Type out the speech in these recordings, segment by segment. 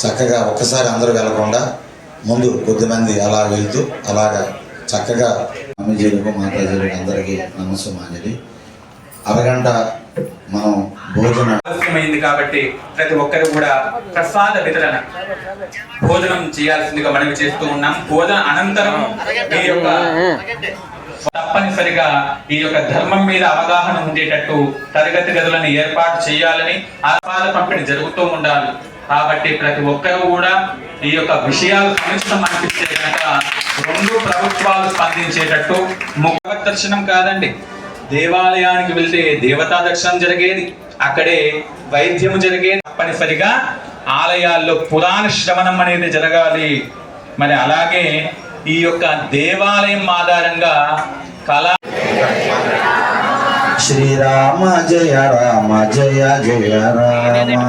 చక్కగా ఒక్కసారి అందరూ వెళ్ళకుండా ముందు కొద్దిమంది అలా వెళ్తూ అలాగా చక్కగా అమ్మజీలకు మాతాజీలకు అందరికీ నమస్సుమాంజలి అరగంట మనం భోజనం ఆలస్యమైంది కాబట్టి ప్రతి ఒక్కరు కూడా ప్రసాద వితరణ భోజనం చేయాల్సిందిగా మనవి చేస్తూ ఉన్నాం. భోజన అనంతరం ఈ యొక్క తప్పనిసరిగా ఈ యొక్క ధర్మం మీద అవగాహన ఉండేటట్టు తరగతి గదులను ఏర్పాటు చేయాలని ఆపాద పంపిణీ జరుగుతూ ఉండాలి. కాబట్టి ప్రతి ఒక్కరూ కూడా ఈ యొక్క విషయాలు కనిష్టం అనిపిస్తే కనుక రెండు ప్రభుత్వాలు స్పందించేటట్టు ముఖ దర్శనం కాదండి. దేవాలయానికి వెళ్తే దేవతా దర్శనం జరిగేది. అక్కడే వైద్యము జరిగేది. తప్పనిసరిగా ఆలయాల్లో పురాణ శ్రవణం అనేది జరగాలి. మరి అలాగే ఈ యొక్క దేవాలయం ఆధారంగా కళా శ్రీరామ జయ రామ జయ జయ రామ.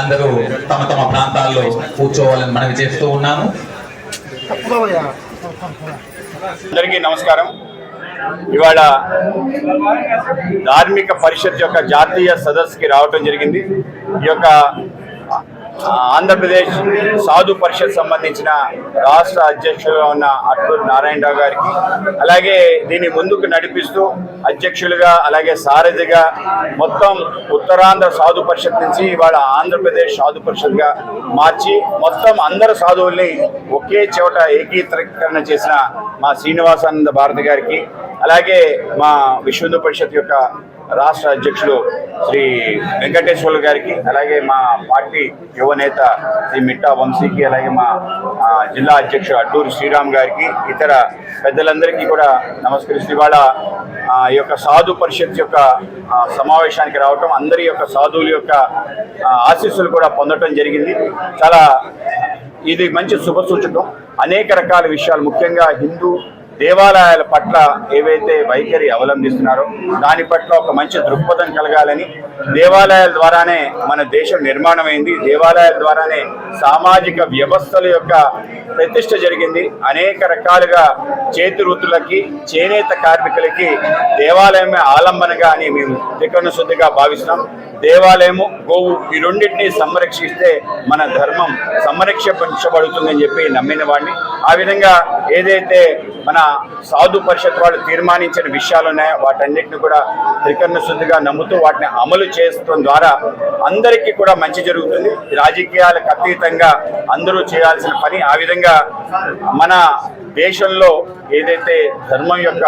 అందరూ తమ తమ ప్రాంతాల్లో కూర్చోవాలని మనవి చేస్తూ ఉన్నాము. అందరికీ నమస్కారం. ఇవాళ ధార్మిక పరిషత్ యొక్క జాతీయ సదస్సుకి రావటం జరిగింది. ఈ యొక్క ఆంధ్రప్రదేశ్ సాధు పరిషత్ సంబంధించిన రాష్ట్ర అధ్యక్షులుగా ఉన్న అట్లూరు నారాయణరావు గారికి అలాగే దీన్ని ముందుకు నడిపిస్తూ అధ్యక్షులుగా అలాగే సారథిగా మొత్తం ఉత్తరాంధ్ర సాధు పరిషత్ నుంచి ఇవాళ ఆంధ్రప్రదేశ్ సాధు పరిషత్గా మార్చి మొత్తం అందరు సాధువుల్ని ఒకే చోట ఏకీకరణ చేసిన మా శ్రీనివాసానంద భారతి గారికి అలాగే మా విశ్వ హిందూ పరిషత్ యొక్క రాష్ట్ర అధ్యక్షులు శ్రీ వెంకటేశ్వర్లు గారికి అలాగే మా పార్టీ యువనేత శ్రీ మిట్టా వంశీకి అలాగే మా జిల్లా అధ్యక్షుడు అడ్డూరు శ్రీరామ్ గారికి ఇతర పెద్దలందరికీ కూడా నమస్కరిస్తూ ఇవాళ ఈ యొక్క సాధు పరిషత్ యొక్క సమావేశానికి రావటం అందరి యొక్క సాధువుల యొక్క ఆశీస్సులు కూడా పొందటం జరిగింది. చాలా ఇది మంచి శుభ సూచకం. అనేక రకాల విషయాలు ముఖ్యంగా హిందూ దేవాలయాల పట్ల ఏవైతే వైఖరి అవలంబిస్తున్నారో దాని పట్ల ఒక మంచి దృక్పథం కలగాలని దేవాలయాల ద్వారానే మన దేశం నిర్మాణమైంది. దేవాలయాల ద్వారానే సామాజిక వ్యవస్థల యొక్క ప్రతిష్ట జరిగింది. అనేక రకాలుగా చేతి వృత్తులకి చేనేత కార్మికులకి దేవాలయమే ఆలంబనగా అని మేము త్రికరణ శుద్ధిగా భావిస్తున్నాం. దేవాలయము గోవు ఈ రెండింటినీ సంరక్షిస్తే మన ధర్మం సంరక్షించబడుతుందని చెప్పి నమ్మిన వాడిని. ఆ విధంగా ఏదైతే మన సాధు పరిషత్ వాళ్ళు తీర్మానించిన విషయాలు ఉన్నాయో వాటన్నిటిని కూడా త్రికరణ శుద్ధిగా నమ్ముతూ వాటిని అమలు చేయడం ద్వారా అందరికీ కూడా మంచి జరుగుతుంది. రాజకీయాలకు అతీతంగా అందరూ చేయాల్సిన పని ఆ విధంగా మన దేశంలో ఏదైతే ధర్మం యొక్క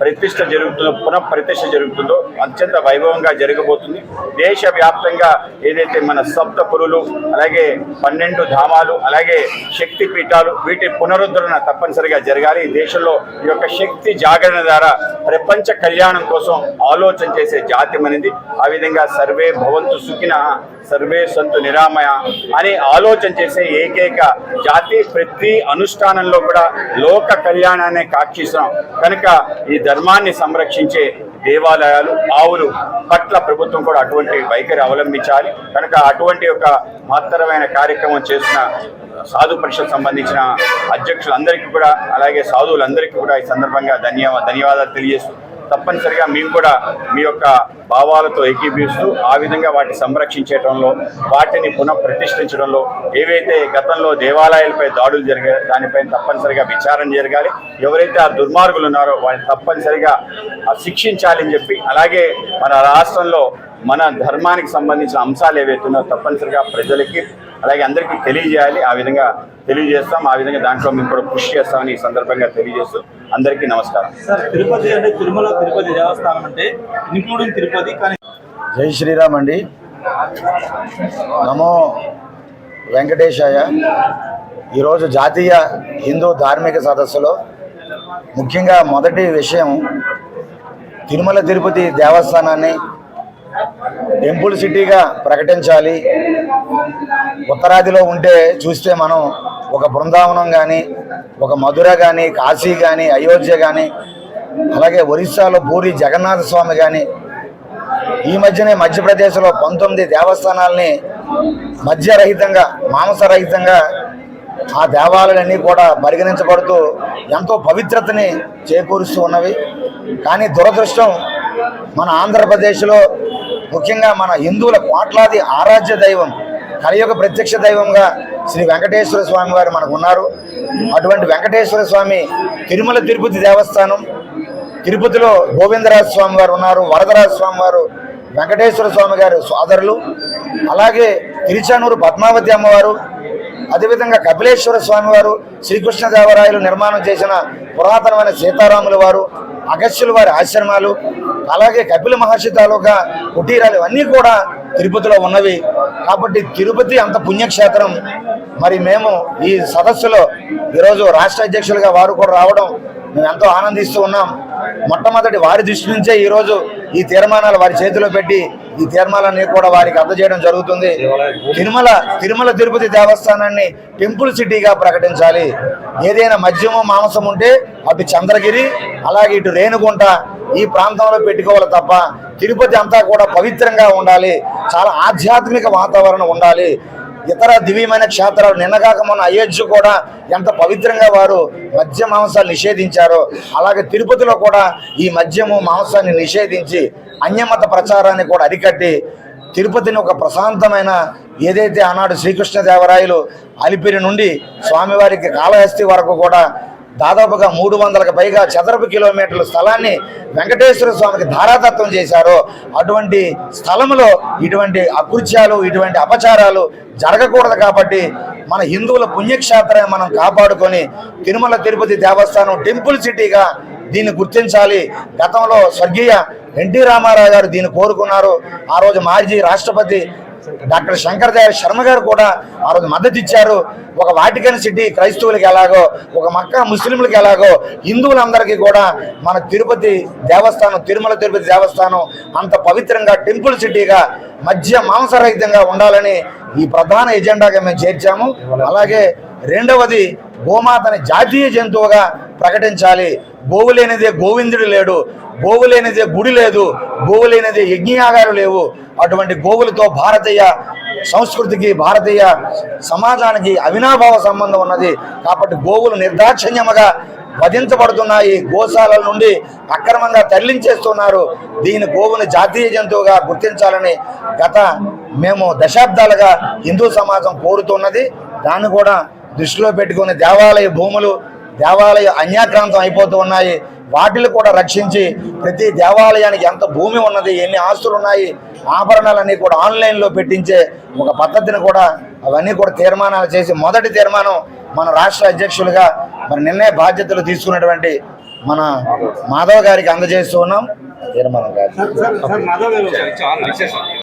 ప్రతిష్ట జరుగుతుందో పునః ప్రతిష్ట జరుగుతుందో అత్యంత వైభవంగా జరగబోతుంది. దేశవ్యాప్తంగా ఏదైతే మన సప్త పురులు అలాగే పన్నెండు ధామాలు అలాగే శక్తి పీఠాలు వీటి పునరుద్ధరణ తప్పనిసరిగా జరగాలి. దేశంలో ఈ యొక్క శక్తి జాగరణ ద్వారా ప్రపంచ కళ్యాణం కోసం ఆలోచన చేసే జాతి అనేది ఆ విధంగా సర్వే భవంతు సుఖిన సర్వే సంతు నిరామయ అని ఆలోచన చేసే ఏకైక జాతి ప్రతి అనుష్ఠానంలో కూడా లోక కళ్యాణాన్ని కాక్షిస్తున్నాం. కనుక ఈ ధర్మాన్ని సంరక్షించే దేవాలయాలు ఆవులు పట్ల ప్రభుత్వం కూడా అటువంటి వైఖరి అవలంబించాలి. కనుక అటువంటి ఒక మహత్తరమైన కార్యక్రమం చేసిన సాధు పరిషత్ సంబంధించిన అధ్యక్షులందరికీ కూడా అలాగే సాధువులందరికీ కూడా ఈ సందర్భంగా ధన్యవాద ధన్యవాదాలు తెలియజేస్తూ తప్పనిసరిగా మేము కూడా మీ యొక్క భావాలతో ఏకీభవిస్తూ ఆ విధంగా వాటిని సంరక్షించడంలో వాటిని పునః ప్రతిష్ఠించడంలో ఏవైతే గతంలో దేవాలయాలపై దాడులు జరిగాయో దానిపై తప్పనిసరిగా విచారణ జరగాలి. ఎవరైతే ఆ దుర్మార్గులు ఉన్నారో వాటిని తప్పనిసరిగా శిక్షించాలని చెప్పి అలాగే మన రాష్ట్రంలో మన ధర్మానికి సంబంధించిన అంశాలు ఏవైతే ఉన్నాయో తప్పనిసరిగా ప్రజలకి అలాగే అందరికీ తెలియజేయాలి. ఆ విధంగా తెలియజేస్తాం. ఆ విధంగా దాంట్లో మేము కూడా కృషి చేస్తామని ఈ సందర్భంగా తెలియజేస్తూ అందరికీ నమస్కారం. సార్ తిరుపతి అంటే తిరుమల తిరుపతి దేవస్థానం అంటే ఇంక్లూడింగ్ తిరుపతి కానీ జై శ్రీరామ్ అండి. నమో వెంకటేశాయ. ఈరోజు జాతీయ హిందూ ధార్మిక సదస్సులో ముఖ్యంగా మొదటి విషయం తిరుమల తిరుపతి దేవస్థానాన్ని టెంపుల్ సిటీగా ప్రకటించాలి. ఉత్తరాదిలో ఉంటే చూస్తే మనం ఒక బృందావనం కానీ ఒక మధుర కానీ కాశీ కానీ అయోధ్య కానీ అలాగే ఒరిస్సాలో పూరి జగన్నాథ స్వామి కానీ ఈ మధ్యనే మధ్యప్రదేశ్లో పంతొమ్మిది దేవస్థానాల్ని మధ్యరహితంగా మాంసరహితంగా ఆ దేవాలయాలన్నీ కూడా పరిగణించబడుతూ ఎంతో పవిత్రతని చేకూరుస్తూ ఉన్నవి. కానీ దురదృష్టం మన ఆంధ్రప్రదేశ్లో ముఖ్యంగా మన హిందువుల కోట్లాది ఆరాధ్య దైవం కలియుగ ప్రత్యక్ష దైవంగా శ్రీ వెంకటేశ్వర స్వామి వారు మనకు ఉన్నారు. అటువంటి వెంకటేశ్వర స్వామి తిరుమల తిరుపతి దేవస్థానం తిరుపతిలో గోవిందరాజ స్వామి వారు ఉన్నారు వరదరాజ స్వామి వారు వెంకటేశ్వర స్వామి గారు సోదరులు అలాగే తిరుచానూరు పద్మావతి అమ్మవారు అదేవిధంగా కపిలేశ్వర స్వామి వారు శ్రీకృష్ణదేవరాయలు నిర్మాణం చేసిన పురాతనమైన సీతారాముల వారు అగస్యుల వారి ఆశ్రమాలు అలాగే కపిల మహర్షి తాలూకా కుటీరాలు ఇవన్నీ కూడా తిరుపతిలో ఉన్నవి. కాబట్టి తిరుపతి అంత పుణ్యక్షేత్రం. మరి మేము ఈ సదస్సులో ఈరోజు రాష్ట్ర అధ్యక్షులుగా వారు కూడా రావడం మేము ఎంతో ఆనందిస్తూ ఉన్నాం. మొట్టమొదటి వారి దృష్టి నుంచే ఈరోజు ఈ తీర్మానాలు వారి చేతిలో పెట్టి ఈ తీర్మానాన్ని కూడా వారికి అందజేయడం జరుగుతుంది. తిరుమల తిరుమల తిరుపతి దేవస్థానాన్ని టెంపుల్ సిటీగా ప్రకటించాలి. ఏదైనా మద్యము మాంసం ఉంటే అటు చంద్రగిరి అలాగే ఇటు రేణుగుంట ఈ ప్రాంతంలో పెట్టుకోవాలి తప్ప తిరుపతి అంతా కూడా పవిత్రంగా ఉండాలి. చాలా ఆధ్యాత్మిక వాతావరణం ఉండాలి. ఇతర దివ్యమైన క్షేత్రాలు నిన్నగాక మొన్న అయోధ్య కూడా ఎంత పవిత్రంగా వారు మద్య మాంసాలు నిషేధించారో అలాగే తిరుపతిలో కూడా ఈ మద్యము మాంసాన్ని నిషేధించి అన్యమత ప్రచారాన్ని కూడా అరికట్టి తిరుపతిని ఒక ప్రశాంతమైన ఏదైతే ఆనాడు శ్రీకృష్ణదేవరాయలు అలిపిరి నుండి స్వామివారికి కాళహస్తి వరకు కూడా దాదాపుగా మూడు వందలకు పైగా చదరపు కిలోమీటర్ల స్థలాన్ని వెంకటేశ్వర స్వామికి ధారాతత్వం చేశారో. అటువంటి స్థలంలో ఇటువంటి అకృత్యాలు ఇటువంటి అపచారాలు జరగకూడదు కాబట్టి మన హిందువుల పుణ్యక్షేత్రాన్ని మనం కాపాడుకొని తిరుమల తిరుపతి దేవస్థానం టెంపుల్ సిటీగా దీన్ని గుర్తించాలి. గతంలో స్వర్గీయ ఎన్టీ రామారావు గారు దీన్ని కోరుకున్నారు. ఆ రోజు మాజీ రాష్ట్రపతి డాక్టర్ శంకర్ శర్మ గారు కూడా ఆ రోజు మద్దతు ఇచ్చారు. ఒక వాటికన్ సిటీ క్రైస్తవులకి ఎలాగో ఒక మక్క ముస్లింలకు ఎలాగో హిందువులందరికీ కూడా మన తిరుపతి దేవస్థానం తిరుమల తిరుపతి దేవస్థానం అంత పవిత్రంగా టెంపుల్ సిటీగా మధ్య మాంసరహితంగా ఉండాలని ఈ ప్రధాన ఎజెండాగా మేము చేర్చాము. అలాగే రెండవది గోమాతని జాతీయ జంతువుగా ప్రకటించాలి. గోవు లేనిదే గోవిందుడు లేడు. గోవు లేనిదే గుడి లేదు గోవు లేనిదే యజ్ఞయాగాలు లేవు. అటువంటి గోవులతో భారతీయ సంస్కృతికి భారతీయ సమాజానికి అవినాభావ సంబంధం ఉన్నది. కాబట్టి గోవులు నిర్దాక్షిణ్యముగా వధించబడుతున్నాయి. గోశాలల నుండి అక్రమంగా తరలించేస్తున్నారు. దీని గోవుని జాతీయ జంతువుగా గుర్తించాలని గత మేము దశాబ్దాలుగా హిందూ సమాజం కోరుతున్నది. దాన్ని కూడా దృష్టిలో పెట్టుకుని దేవాలయ భూములు దేవాలయ అన్యాక్రాంతం అయిపోతూ ఉన్నాయి. వాటిని కూడా రక్షించి ప్రతి దేవాలయానికి ఎంత భూమి ఉన్నది ఎన్ని ఆస్తులు ఉన్నాయి ఆభరణాలన్నీ కూడా ఆన్లైన్లో పెట్టించే ఒక పద్ధతిని కూడా అవన్నీ కూడా తీర్మానాలు చేసి మొదటి తీర్మానం మన రాష్ట్ర అధ్యక్షులుగా మరి నిన్నే బాధ్యతలు తీసుకున్నటువంటి మన మాధవ్ గారికి అందజేస్తూ ఉన్నాం. తీర్మానం గారు సార్ సార్ మాధవ్ గారు.